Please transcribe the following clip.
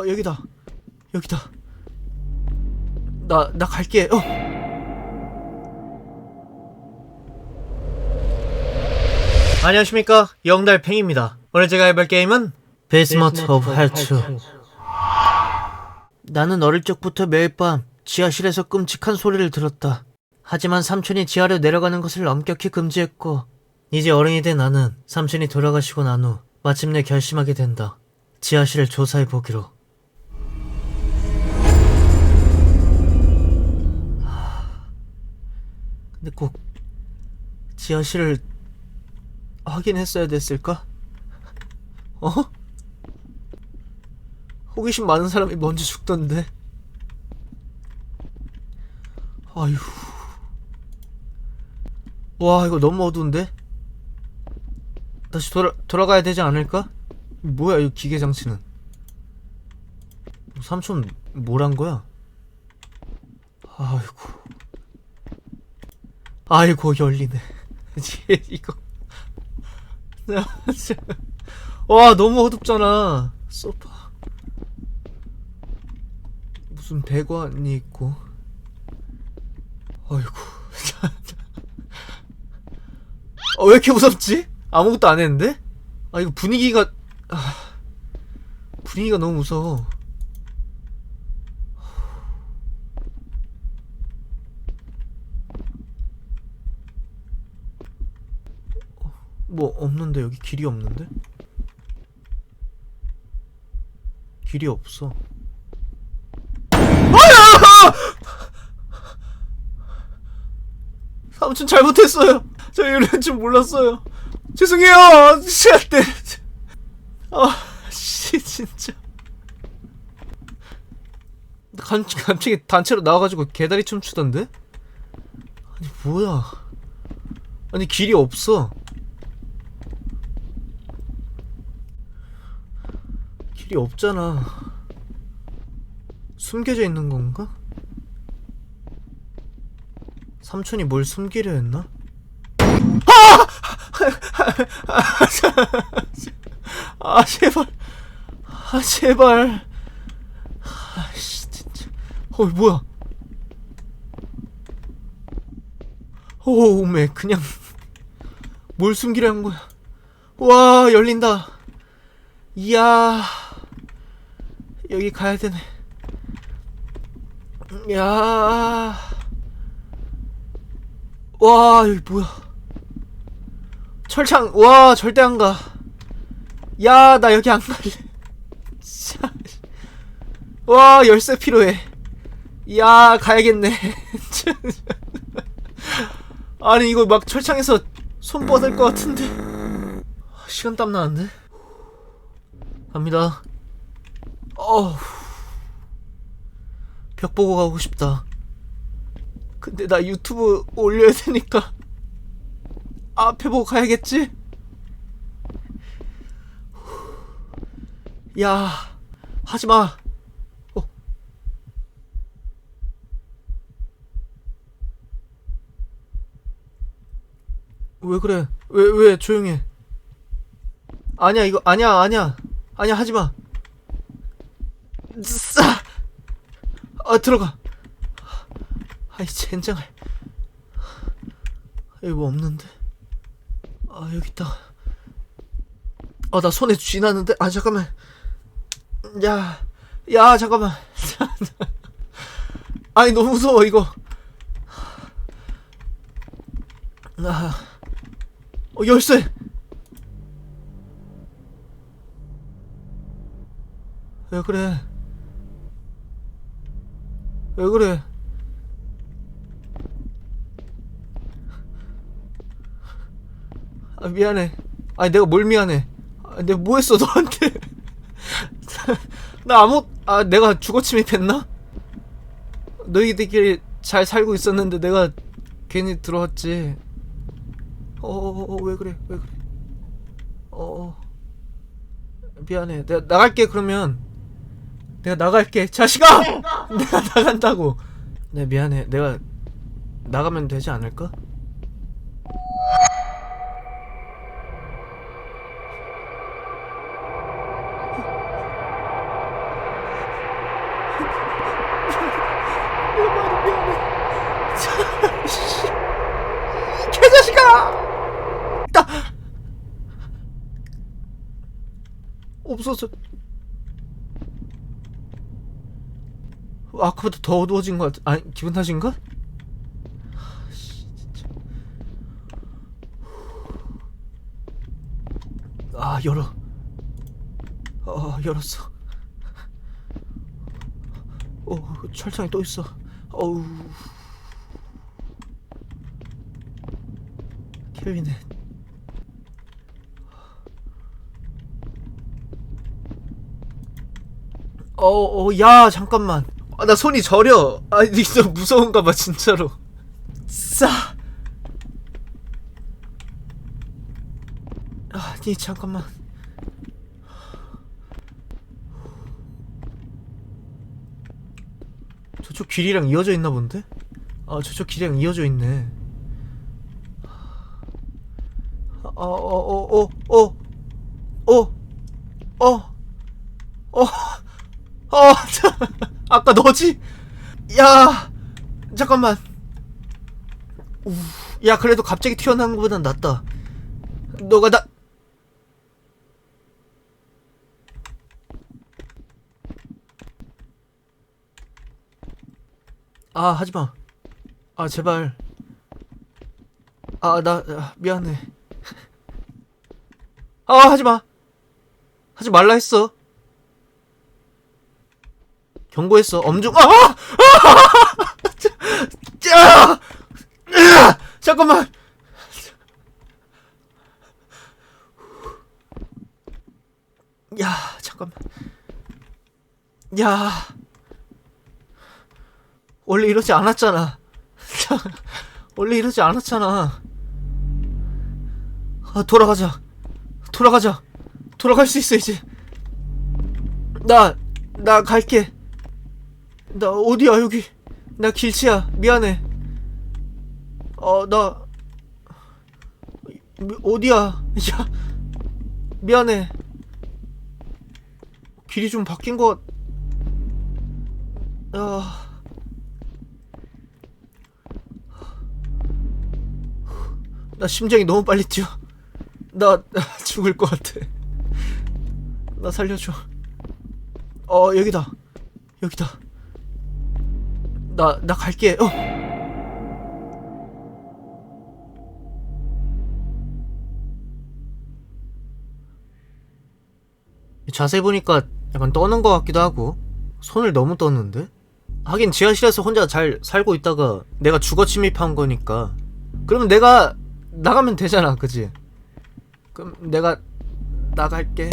어 여기다. 여기다. 나 나 갈게. 어. 안녕하십니까. 영달팽입니다. 오늘 제가 해볼 게임은 베이스먼트 오브 헬츠 나는 어릴 적부터 매일 밤 지하실에서 끔찍한 소리를 들었다. 하지만 삼촌이 지하로 내려가는 것을 엄격히 금지했고 이제 어른이 된 나는 삼촌이 돌아가시고 난 후 마침내 결심하게 된다. 지하실을 조사해 보기로 근데 꼭 지하실을 확인했어야 됐을까? 어? 호기심 많은 사람이 먼저 죽던데. 아휴. 와, 이거 너무 어두운데? 다시 돌아, 돌아가야 되지 않을까? 뭐야, 이 기계 장치는. 삼촌, 뭘 한 거야? 아이고. 아이고, 열리네. 이거. 와 너무 어둡잖아 소파 무슨 배관이 있고 어이구 어, 왜 이렇게 무섭지? 아무것도 안 했는데? 아 이거 분위기가 아, 분위기가 너무 무서워 뭐 없는데 여기 길이 없는데? 길이 없어. 삼촌 잘못했어요. 저 이럴 줄 몰랐어요. 죄송해요. 씨한테. 아, 씨 진짜. 감, 갑자기 단체로 나와가지고 개다리 춤추던데? 아니 뭐야? 아니 길이 없어. 길이 없잖아. 숨겨져 있는 건가? 삼촌이 뭘 숨기려 했나? 아! 아 제발 아 제발 아 씨 진짜 어 뭐야 오메 그냥 뭘 숨기려 한 거야 와 열린다 이야 여기 가야 되네. 야. 와, 여기 뭐야. 철창, 와, 절대 안 가. 야, 나 여기 안 갈래. 자, 와, 열쇠 필요해. 야, 가야겠네. 아니, 이거 막 철창에서 손 뻗을 것 같은데. 시간 땀 나는데? 갑니다. 어우. 벽 보고 가고 싶다. 근데 나 유튜브 올려야 되니까 앞에 보고 가야겠지? 야, 하지 마. 어. 왜 그래? 왜, 왜 조용해? 아니야, 이거, 아니야, 아니야. 아니야, 하지 마. 싸! 아, 들어가. 아이, 젠장할. 여기 뭐 없는데? 아, 여기 있다. 아, 나 손에 쥐났는데? 아, 잠깐만. 야, 야, 잠깐만. 아니, 너무 무서워, 이거. 아, 어, 열쇠! 왜 그래? 왜 그래? 아, 미안해. 아니, 내가 뭘 미안해. 아, 내가 뭐 했어, 너한테. 나 아무, 아, 내가 주거 침입했나? 너희들끼리 잘 살고 있었는데 내가 괜히 들어왔지. 어어어, 왜 그래, 왜 그래. 어어. 미안해. 내가 나갈게, 그러면. 내가 나갈게. 자식아! 네. 내가 나간다고. 내 미안해. 내가 나가면 되지 않을까? 개자식아! 없어서 아까보다 더 어두워진 것 같아. 아니 기분 탓인가? 아, 씨, 진짜. 아 열어. 어 열었어. 어 철창이 또 있어. 어우. 케빈네. 어, 어, 야, 잠깐만. 아, 나 손이 저려. 아, 진짜 무서운가 봐, 진짜로. 싸. 아니, 잠깐만. 저쪽 길이랑 이어져 있나 본데? 아, 저쪽 길이랑 이어져 있네. 어, 어, 어, 어, 어, 어, 어, 어, 어, 자, 아까 너지? 야, 잠깐만. 우, 야, 그래도 갑자기 튀어나온 것보단 낫다. 너가 나, 아, 하지 마. 아, 제발. 아, 나, 아, 미안해. 아, 하지 마. 하지 말라 했어. 경고했어. 엄중. 아! 아! 자, 자! 으아! 잠깐만. 야, 잠깐만. 야. 원래 이러지 않았잖아. 원래 이러지 않았잖아. 아, 돌아가자. 돌아가자. 돌아갈 수 있어, 이제. 나, 나 갈게. 나 어디야, 여기. 나 길치야. 미안해. 어, 나. 미- 어디야. 야. 미안해. 길이 좀 바뀐 것. 아. 나 심장이 너무 빨리 뛰어. 나, 나 죽을 것 같아. 나 살려줘. 어, 여기다. 여기다. 나, 나 갈게. 어. 자세히 보니까 약간 떠는 것 같기도 하고 손을 너무 떴는데? 하긴 지하실에서 혼자 잘 살고 있다가 내가 주거 침입한 거니까 그러면 내가 나가면 되잖아 그지? 그럼 내가 나갈게